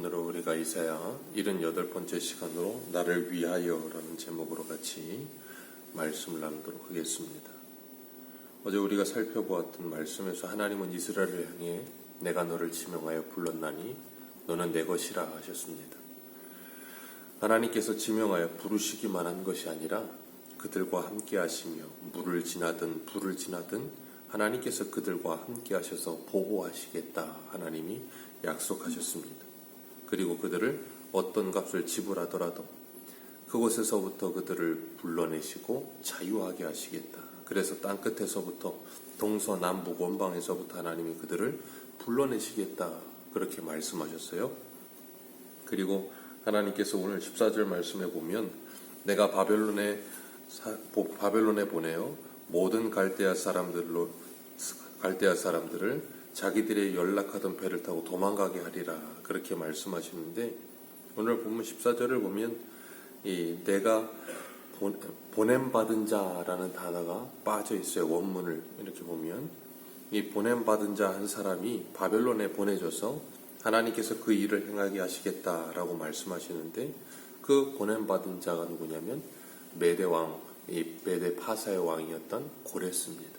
오늘은 우리가 이사야 78번째 시간으로 나를 위하여라는 제목으로 같이 말씀을 나누도록 하겠습니다. 어제 우리가 살펴보았던 말씀에서 하나님은 이스라엘을 향해 내가 너를 지명하여 불렀나니 너는 내 것이라 하셨습니다. 하나님께서 지명하여 부르시기만 한 것이 아니라 그들과 함께 하시며 물을 지나든 불을 지나든 하나님께서 그들과 함께 하셔서 보호하시겠다 하나님이 약속하셨습니다. 그리고 그들을 어떤 값을 지불하더라도 그곳에서부터 그들을 불러내시고 자유하게 하시겠다. 그래서 땅 끝에서부터 동서남북 원방에서부터 하나님이 그들을 불러내시겠다. 그렇게 말씀하셨어요. 그리고 하나님께서 오늘 14절 말씀에 보면 내가 바벨론에 바벨론에 보내어 모든 갈대아 사람들로 갈대아 사람들을 자기들의 연락하던 배를 타고 도망가게 하리라 그렇게 말씀하시는데 오늘 보면 14절을 보면 이 내가 보- 보냄 받은 자라는 단어가 빠져 있어요 원문을 이렇게 보면 이 보냄 받은 자 한 사람이 바벨론에 보내져서 하나님께서 그 일을 행하게 하시겠다라고 말씀하시는데 그 보냄 받은 자가 누구냐면 메대 왕, 이 메대 파사의 왕이었던 고레스입니다.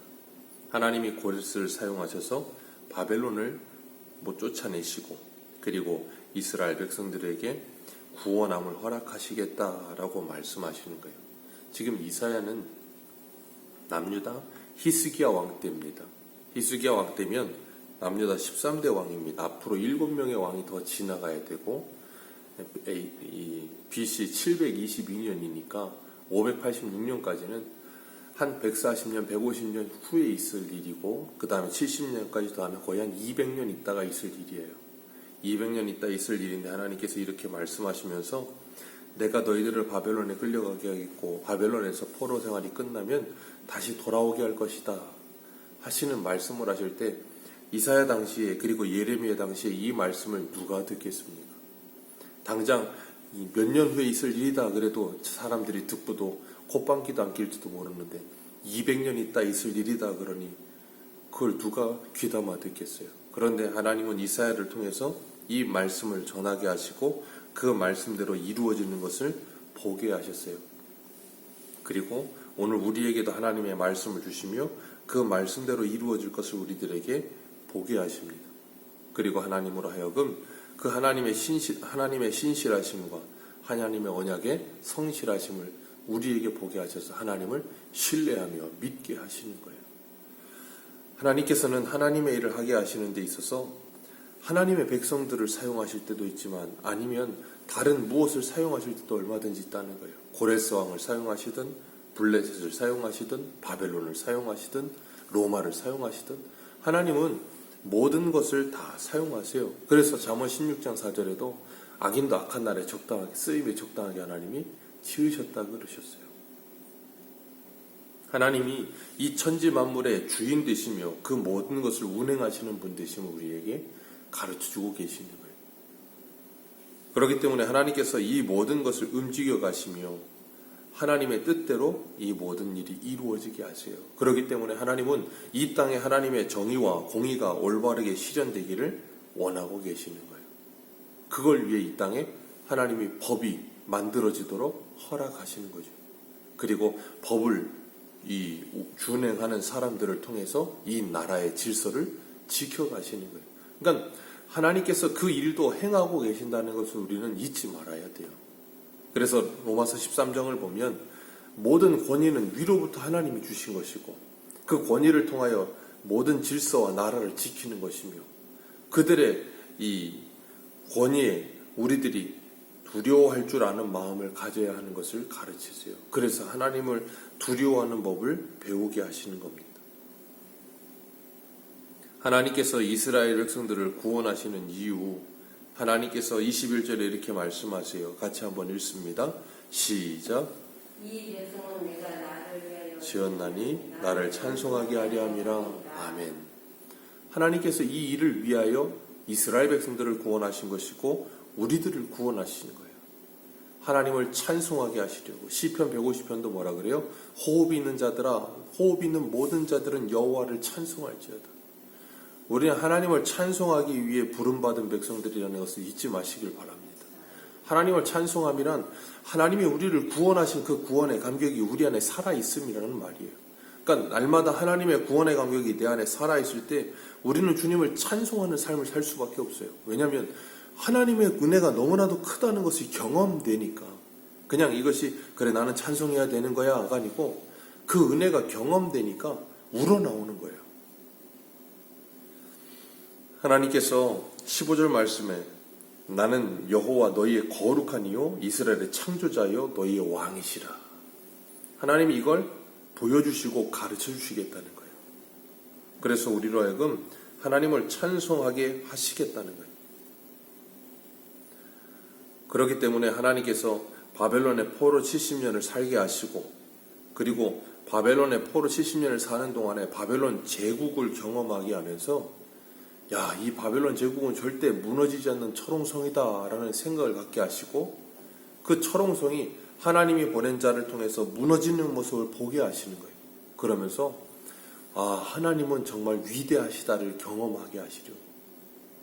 하나님이 고레스를 사용하셔서 바벨론을 못 쫓아내시고 그리고 이스라엘 백성들에게 구원함을 허락하시겠다라고 말씀하시는 거예요. 지금 이사야는 남유다 히스기야 왕 때입니다. 히스기야 왕 때면 남유다 13대 왕입니다. 앞으로 7명의 왕이 더 지나가야 되고 이 BC 722년이니까 586년까지는 한 140년, 150년 후에 있을 일이고 그 다음에 70년까지 더하면 거의 한 200년 있다가 있을 일이에요. 200년 있다 있을 일인데 하나님께서 이렇게 말씀하시면서 내가 너희들을 바벨론에 끌려가게 하겠고 바벨론에서 포로 생활이 끝나면 다시 돌아오게 할 것이다 하시는 말씀을 하실 때 이사야 당시에 그리고 예레미야 당시에 이 말씀을 누가 듣겠습니까? 당장 몇 년 후에 있을 일이다 그래도 사람들이 듣고도 콧방귀도 안 낄지도 모르는데 200년 있다 있을 일이다 그러니 그걸 누가 귀담아 듣겠어요. 그런데 하나님은 이사야를 통해서 이 말씀을 전하게 하시고 그 말씀대로 이루어지는 것을 보게 하셨어요. 그리고 오늘 우리에게도 하나님의 말씀을 주시며 그 말씀대로 이루어질 것을 우리들에게 보게 하십니다. 그리고 하나님으로 하여금 그 하나님의 신실, 하나님의 신실하심과 하나님의 언약의 성실하심을 우리에게 보게 하셔서 하나님을 신뢰하며 믿게 하시는 거예요. 하나님께서는 하나님의 일을 하게 하시는 데 있어서 하나님의 백성들을 사용하실 때도 있지만 아니면 다른 무엇을 사용하실 때도 얼마든지 있다는 거예요. 고레스 왕을 사용하시든 블레셋을 사용하시든 바벨론을 사용하시든 로마를 사용하시든 하나님은 모든 것을 다 사용하세요. 그래서 잠언 16장 4절에도 악인도 악한 날에 적당하게 쓰임에 적당하게 하나님이 지으셨다 그러셨어요. 하나님이 이 천지 만물의 주인 되시며 그 모든 것을 운행하시는 분 되시며 우리에게 가르쳐 주고 계시는 거예요. 그렇기 때문에 하나님께서 이 모든 것을 움직여 가시며 하나님의 뜻대로 이 모든 일이 이루어지게 하세요. 그렇기 때문에 하나님은 이 땅에 하나님의 정의와 공의가 올바르게 실현되기를 원하고 계시는 거예요. 그걸 위해 이 땅에 하나님이 법이 만들어지도록 허락하시는 거죠. 그리고 법을 이 준행하는 사람들을 통해서 이 나라의 질서를 지켜가시는 거예요. 그러니까 하나님께서 그 일도 행하고 계신다는 것을 우리는 잊지 말아야 돼요. 그래서 로마서 13장을 보면 모든 권위는 위로부터 하나님이 주신 것이고 그 권위를 통하여 모든 질서와 나라를 지키는 것이며 그들의 이 권위에 우리들이 두려워할 줄 아는 마음을 가져야 하는 것을 가르치세요. 그래서 하나님을 두려워하는 법을 배우게 하시는 겁니다. 하나님께서 이스라엘 백성들을 구원하시는 이유, 하나님께서 21절에 이렇게 말씀하세요. 같이 한번 읽습니다. 시작. 지었나니 나를 찬송하게 하려 함이라. 아멘. 하나님께서 이 일을 위하여 이스라엘 백성들을 구원하신 것이고 우리들을 구원하시는 거예요. 하나님을 찬송하게 하시려고 시편 150편도 뭐라 그래요? 호흡이 있는 자들아 호흡이 있는 모든 자들은 여호와를 찬송할지어다. 우리는 하나님을 찬송하기 위해 부름받은 백성들이라는 것을 잊지 마시길 바랍니다. 하나님을 찬송함이란 하나님이 우리를 구원하신 그 구원의 감격이 우리 안에 살아 있음이라는 말이에요. 그러니까 날마다 하나님의 구원의 감격이 내 안에 살아 있을 때 우리는 주님을 찬송하는 삶을 살 수밖에 없어요. 왜냐하면 하나님의 은혜가 너무나도 크다는 것이 경험되니까 그냥 이것이 그래 나는 찬송해야 되는 거야가 아니고 그 은혜가 경험되니까 우러나오는 거예요. 하나님께서 15절 말씀에 나는 여호와 너희의 거룩한 이요 이스라엘의 창조자요 너희의 왕이시라. 하나님이 이걸 보여주시고 가르쳐 주시겠다는 거예요. 그래서 우리로 하여금 하나님을 찬송하게 하시겠다는 거예요. 그렇기 때문에 하나님께서 바벨론의 포로 70년을 살게 하시고 그리고 바벨론의 포로 70년을 사는 동안에 바벨론 제국을 경험하게 하면서 야, 이 바벨론 제국은 절대 무너지지 않는 철옹성이다라는 생각을 갖게 하시고 그 철옹성이 하나님이 보낸 자를 통해서 무너지는 모습을 보게 하시는 거예요. 그러면서 아, 하나님은 정말 위대하시다를 경험하게 하시려.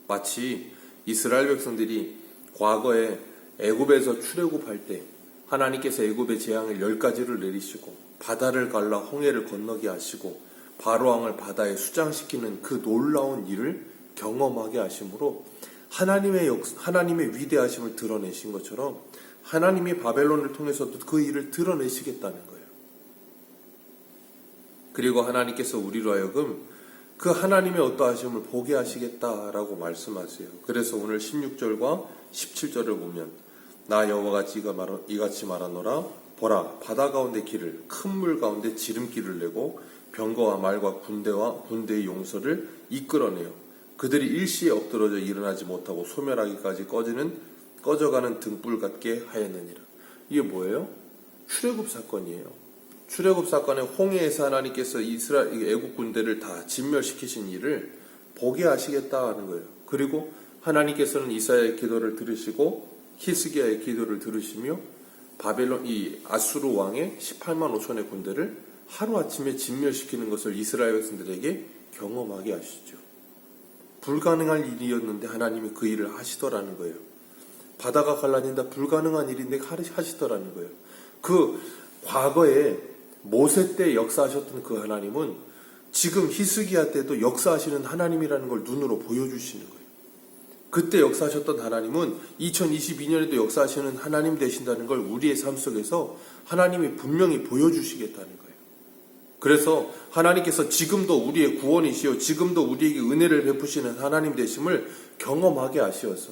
마치 이스라엘 백성들이 과거에 애굽에서 출애굽할 때 하나님께서 애굽의 재앙을 열 가지를 내리시고 바다를 갈라 홍해를 건너게 하시고 바로 왕을 바다에 수장시키는 그 놀라운 일을 경험하게 하심으로 하나님의 역, 하나님의 위대하심을 드러내신 것처럼 하나님이 바벨론을 통해서도 그 일을 드러내시겠다는 거예요. 그리고 하나님께서 우리로 하여금 그 하나님의 어떠하심을 보게 하시겠다라고 말씀하세요. 그래서 오늘 16절과 17절을 보면 나 여호와가 이가 말 이같이 말하노라 보라 바다 가운데 길을 큰 물 가운데 지름길을 내고 병거와 말과 군대와 군대의 용서를 이끌어내요. 그들이 일시에 엎드러져 일어나지 못하고 소멸하기까지 꺼지는 꺼져가는 등불 같게 하였느니라. 이게 뭐예요? 출애굽 사건이에요. 출애굽 사건에 홍해에서 하나님께서 이스라엘 애국 군대를 다 진멸시키신 일을 보게 하시겠다 하는 거예요. 그리고 하나님께서는 이사야의 기도를 들으시고 히스기야의 기도를 들으시며 바벨론 이 아수르 왕의 18만 5천의 군대를 하루 아침에 진멸시키는 것을 이스라엘 백성들에게 경험하게 하시죠. 불가능한 일이었는데 하나님이 그 일을 하시더라는 거예요. 바다가 갈라진다 불가능한 일인데 하시더라는 거예요. 그 과거에 모세 때 역사하셨던 그 하나님은 지금 히스기야 때도 역사하시는 하나님이라는 걸 눈으로 보여주시는 거예요. 그때 역사하셨던 하나님은 2022년에도 역사하시는 하나님 되신다는 걸 우리의 삶 속에서 하나님이 분명히 보여주시겠다는 거예요. 그래서 하나님께서 지금도 우리의 구원이시요 지금도 우리에게 은혜를 베푸시는 하나님 되심을 경험하게 하시어서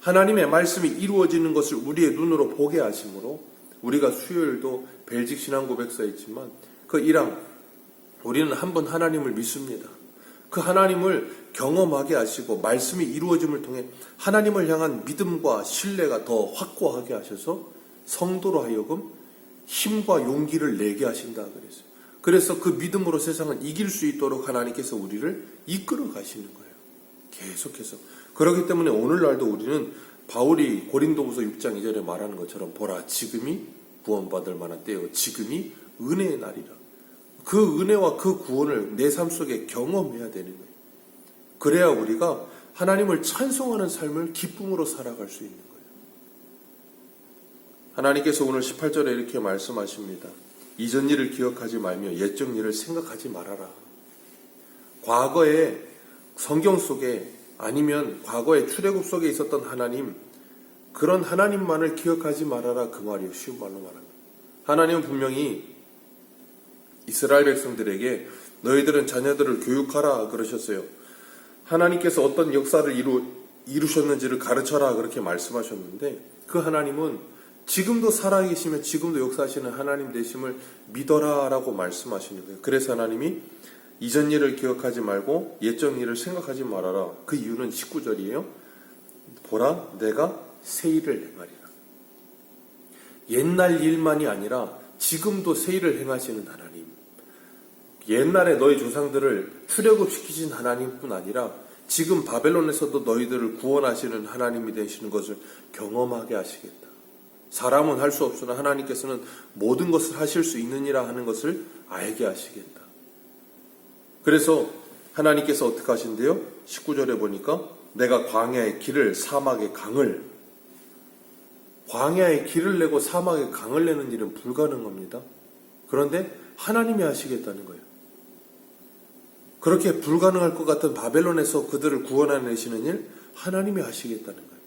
하나님의 말씀이 이루어지는 것을 우리의 눈으로 보게 하심으로 우리가 수요일도 벨직 신앙 고백서에 있지만 그 1항 우리는 한 번 하나님을 믿습니다. 그 하나님을 경험하게 하시고 말씀이 이루어짐을 통해 하나님을 향한 믿음과 신뢰가 더 확고하게 하셔서 성도로 하여금 힘과 용기를 내게 하신다 그랬어요. 그래서 그 믿음으로 세상을 이길 수 있도록 하나님께서 우리를 이끌어 가시는 거예요. 계속해서. 그렇기 때문에 오늘날도 우리는 바울이 고린도후서 6장 2절에 말하는 것처럼 보라 지금이 구원받을 만한 때요 지금이 은혜의 날이라. 그 은혜와 그 구원을 내 삶 속에 경험해야 되는 거예요. 그래야 우리가 하나님을 찬송하는 삶을 기쁨으로 살아갈 수 있는 거예요. 하나님께서 오늘 18절에 이렇게 말씀하십니다. 이전 일을 기억하지 말며 옛적 일을 생각하지 말아라. 과거에 성경 속에 아니면 과거에 출애굽 속에 있었던 하나님 그런 하나님만을 기억하지 말아라 그 말이요 쉬운 말로 말하면 하나님은 분명히 이스라엘 백성들에게 너희들은 자녀들을 교육하라 그러셨어요. 하나님께서 어떤 역사를 이루, 이루셨는지를 가르쳐라 그렇게 말씀하셨는데 그 하나님은 지금도 살아계시며 지금도 역사하시는 하나님 되심을 믿어라 라고 말씀하시는 거예요. 그래서 하나님이 이전 일을 기억하지 말고 옛적 일을 생각하지 말아라. 그 이유는 19절이에요. 보라, 내가 새 일을 행하리라. 옛날 일만이 아니라 지금도 새 일을 행하시는 하나님. 옛날에 너희 조상들을 출애굽시키신 하나님뿐 아니라 지금 바벨론에서도 너희들을 구원하시는 하나님이 되시는 것을 경험하게 하시겠다. 사람은 할 수 없으나 하나님께서는 모든 것을 하실 수 있느니라 하는 것을 알게 하시겠다. 그래서 하나님께서 어떻게 하신대요? 19절에 보니까 내가 광야의 길을 사막의 강을 광야의 길을 내고 사막의 강을 내는 일은 불가능합니다. 그런데 하나님이 하시겠다는 거예요. 그렇게 불가능할 것 같은 바벨론에서 그들을 구원해내시는 일 하나님이 하시겠다는 거예요.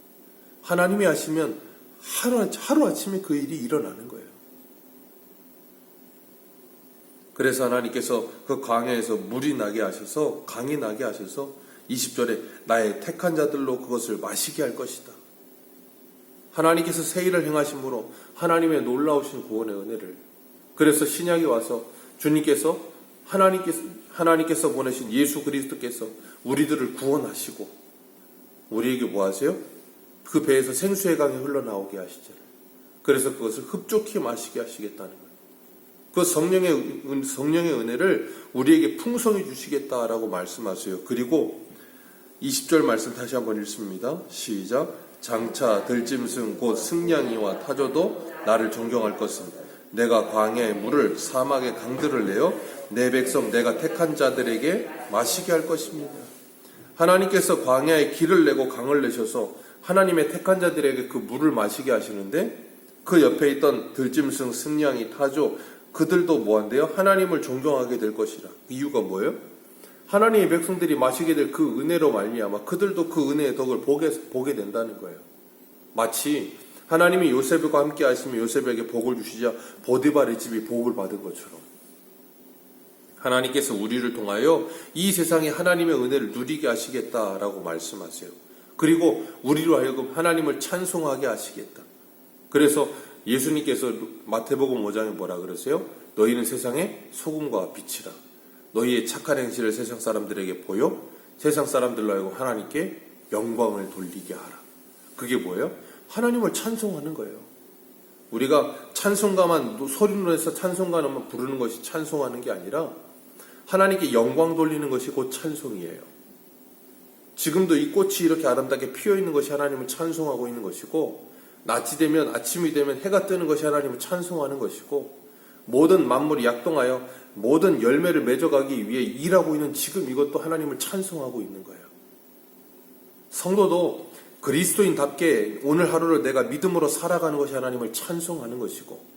하나님이 하시면 하루, 하루아침에 그 일이 일어나는 거예요. 그래서 하나님께서 그 광야에서 물이 나게 하셔서 강이 나게 하셔서 20절에 나의 택한 자들로 그것을 마시게 할 것이다. 하나님께서 새 일을 행하심으로 하나님의 놀라우신 구원의 은혜를 그래서 신약이 와서 주님께서 하나님께서 하나님께서 보내신 예수 그리스도께서 우리들을 구원하시고 우리에게 뭐 하세요? 그 배에서 생수의 강이 흘러나오게 하시죠. 그래서 그것을 흡족히 마시게 하시겠다는 거예요. 그 성령의 은- 성령의 은혜를 우리에게 풍성히 주시겠다라고 말씀하세요. 그리고 20절 말씀 다시 한번 읽습니다. 시작. 장차 들짐승 곧 승냥이와 타조도 나를 존경할 것은 내가 광야의 물을 사막의 강들을 내어 내 백성 내가 택한 자들에게 마시게 할 것입니다. 하나님께서 광야에 길을 내고 강을 내셔서 하나님의 택한 자들에게 그 물을 마시게 하시는데 그 옆에 있던 들짐승, 승냥이, 타조 그들도 뭐한대요? 하나님을 존경하게 될 것이라. 이유가 뭐예요? 하나님의 백성들이 마시게 될 그 은혜로 말미암아 그들도 그 은혜의 덕을 보게 보게 된다는 거예요. 마치 하나님이 요셉과 함께 하시며 요셉에게 복을 주시자 보디발의 집이 복을 받은 것처럼 하나님께서 우리를 통하여 이 세상에 하나님의 은혜를 누리게 하시겠다라고 말씀하세요. 그리고 우리로 하여금 하나님을 찬송하게 하시겠다. 그래서 예수님께서 마태복음 5장에 뭐라 그러세요? 너희는 세상의 소금과 빛이라. 너희의 착한 행실을 세상 사람들에게 보여 세상 사람들로 하여금 하나님께 영광을 돌리게 하라. 그게 뭐예요? 하나님을 찬송하는 거예요. 우리가 찬송가만 소리로 내서 찬송가만 부르는 것이 찬송하는 게 아니라 하나님께 영광 돌리는 것이 곧 찬송이에요. 지금도 이 꽃이 이렇게 아름답게 피어 있는 것이 하나님을 찬송하고 있는 것이고 낮이 되면 아침이 되면 해가 뜨는 것이 하나님을 찬송하는 것이고 모든 만물이 약동하여 모든 열매를 맺어가기 위해 일하고 있는 지금 이것도 하나님을 찬송하고 있는 거예요. 성도도 그리스도인답게 오늘 하루를 내가 믿음으로 살아가는 것이 하나님을 찬송하는 것이고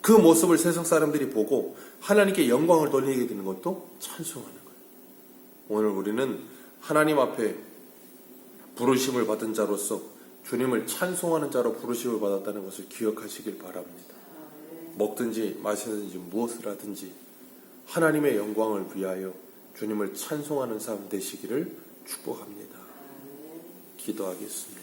그 모습을 세상 사람들이 보고 하나님께 영광을 돌리게 되는 것도 찬송하는 거예요. 오늘 우리는 하나님 앞에 부르심을 받은 자로서 주님을 찬송하는 자로 부르심을 받았다는 것을 기억하시길 바랍니다. 먹든지 마시든지 무엇을 하든지 하나님의 영광을 위하여 주님을 찬송하는 삶 되시기를 축복합니다. 기도하겠습니다.